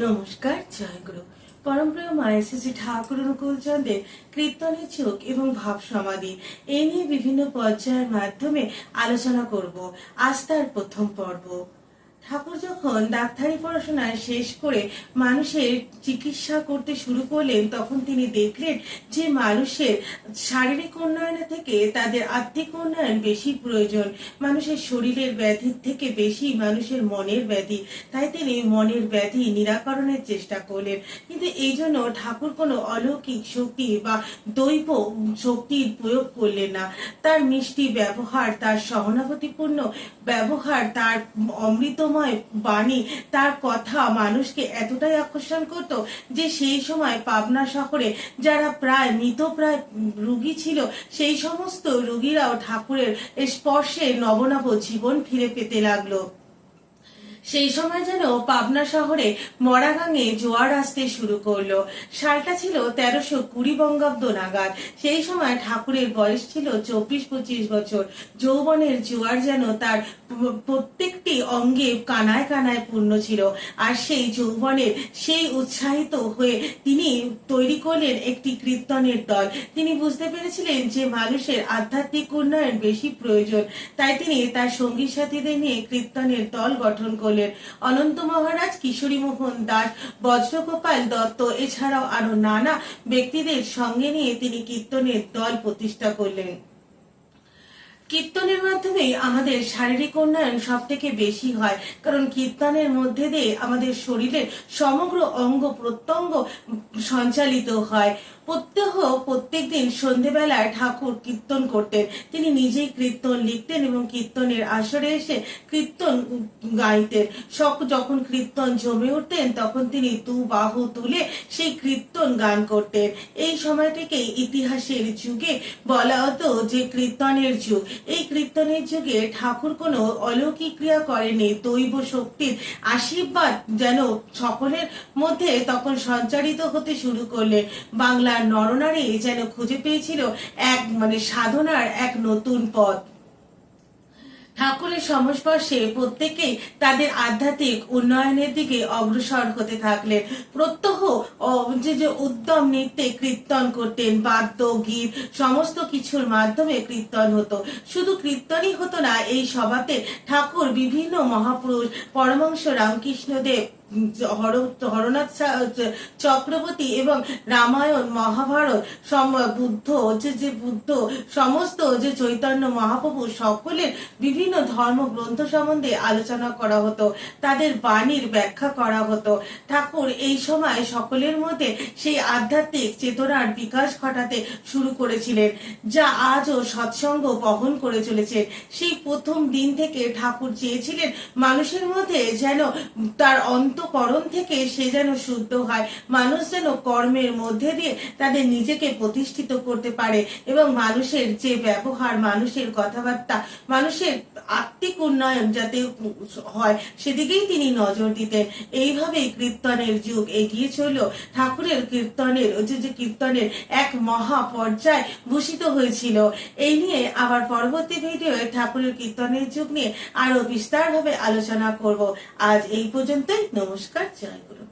নমস্কার জয়গুরু পরমপ্রিয় মায়ের শ্রী ঠাকুর অনুকূল চন্দ্রের কীর্তনের চোখ এবং ভাব সমাধি। এ নিয়ে বিভিন্ন পর্যায়ের মাধ্যমে আলোচনা করব। আজ তার প্রথম পর্ব। ঠাকুর যখন ডাক্তারি পড়াশোনা শেষ করে মানুষের চিকিৎসা করতে শুরু করলেন, তখন তিনি দেখলেন যে মানুষের শারীরিক উন্নয়নের থেকে তাদের আর্থিক উন্নয়ন বেশি প্রয়োজন। মানুষের শরীরের ব্যাধির থেকে বেশি মানুষের মনের ব্যাধি। তাই তিনি মনের ব্যাধি নিরাকরণের চেষ্টা করলেন। কিন্তু এই জন্য ঠাকুর কোনো অলৌকিক শক্তি বা দৈব শক্তির প্রয়োগ করলেন না। তার মিষ্টি ব্যবহার, তার সহানুভূতিপূর্ণ ব্যবহার, তার অমৃতময় বাণী, তার কথা মানুষকে এতটাই আকর্ষণ করত যে সেই সময় পাবনা শহরে যারা প্রায় মৃতপ্রায় রুগী ছিল, সেই সমস্ত রুগীরাও ঠাকুরের স্পর্শে নবনব জীবন ফিরে পেতে লাগল। সেই সময় যেন পাবনা শহরে মরাগাঙে জোয়ার আসতে শুরু করল। সালটা ছিল তেরোশো কুড়ি বঙ্গাব্দ নাগাদ। সেই সময় ঠাকুরের বয়স ছিল চব্বিশ পঁচিশ বছর। যৌবনের জোয়ার যেন তার প্রত্যেকটি অঙ্গে কানায় কানায় পূর্ণ ছিল। আর সেই যৌবনের সেই উৎসাহিত হয়ে তিনি তৈরি করলেন একটি কীর্তনের দল। তিনি বুঝতে পেরেছিলেন যে মানুষের আধ্যাত্মিক উন্নয়ন বেশি প্রয়োজন। তাই তিনি তার সঙ্গী সাথীদের নিয়ে কীর্তনের দল গঠন করলেন। অনন্ত মহারাজ কিশোরী মোহন দাস, বজ্রগোপাল দত্ত, এছাড়াও আরও নানা ব্যক্তিদের সঙ্গে নিয়ে তিনি কীর্তনের দল প্রতিষ্ঠা করলেন। কীর্তনের মাধ্যমে আমাদের শারীরিক উন্নয়ন সব থেকে বেশি হয়। কারণ কীর্তনের মধ্যে দিয়ে আমাদের শরীরের সমগ্র অঙ্গ প্রত্যঙ্গ সঞ্চালিত হয়। প্রত্যহ প্রত্যেক দিন সন্ধেবেলায় ঠাকুর কীর্তন করতেন। তিনি নিজেই কীর্তন লিখতেন এবং কীর্তনের আসরে এসে কীর্তন গাইতেন। সক- যখন কীর্তন জমে উঠতেন, তখন তিনি তু বাহু তুলে সেই কীর্তন গান করতেন। এই সময়টিকে ইতিহাসের যুগে বলা হতো যে কীর্তনের যুগ। এই কীর্তনের যুগে ঠাকুর কোন অলৌকিক ক্রিয়া করেনি দৈব শক্তির আশীর্বাদ যেন সকলের মধ্যে তখন সঞ্চারিত হতে শুরু করলে। বাংলার নরনারী যেন খুঁজে পেয়েছিল এক মানে সাধনার এক নতুন পথ। ঠাকুরের সংস্পর্শে প্রত্যেকেই তাদের আধ্যাত্মিক উন্নয়নের দিকে অগ্রসর হতে থাকলেন। প্রত্যহ যে যে উদ্যম নৃত্যে কীর্তন করতেন, বাদ্য, গীত, সমস্ত কিছুর মাধ্যমে কীর্তন হতো। শুধু কীর্তনই হতো না, এই সভাতে ঠাকুর বিভিন্ন মহাপুরুষ পরমংশ রামকৃষ্ণদেব হরনাথ চক্রবর্তী এবং রামায়ণ, মহাভারত বুদ্ধ, যে যে বুদ্ধ, সমস্ত যে চৈতন্য মহাপ্রভু সকলের বিভিন্ন ধর্ম গ্রন্থ সম্বন্ধে আলোচনা করা হতো, তাদের বাণীর ব্যাখ্যা করা হতো। ঠাকুর, এই সময় সকলের মধ্যে সেই আধ্যাত্মিক চেতনার বিকাশ ঘটাতে শুরু করেছিলেন, যা আজও সৎসঙ্গ বহন করে চলেছে। সেই প্রথম দিন থেকে ঠাকুর চেয়েছিলেন মানুষের মধ্যে যেন তার অন্তকরণ থেকে সে যেন শুদ্ধ হয়। মানুষ যেন কর্মের মধ্যে দিয়ে তাদের নিজেকে প্রতিষ্ঠিত করতে পারে এবং মানুষের যে ব্যবহার, মানুষের কথাবার্তা, মানুষের আত্মিক উন্নয়ন যাতে হয়, সেদিকেই তিনি নজর দিতেন। এইভাবেই কীর্তনের যুগ এগিয়ে চলল ঠাকুরের কীর্তনের যে কীর্তনের এক মহা পর্যায় ভূষিত হয়েছিল। এই নিয়ে আবার পরবর্তী ভিডিওয়ে ঠাকুরের কীর্তনের যুগ নিয়ে আরও বিস্তারভাবে আলোচনা করব। আজ এই পর্যন্তই। নমস্কার জয় গুরু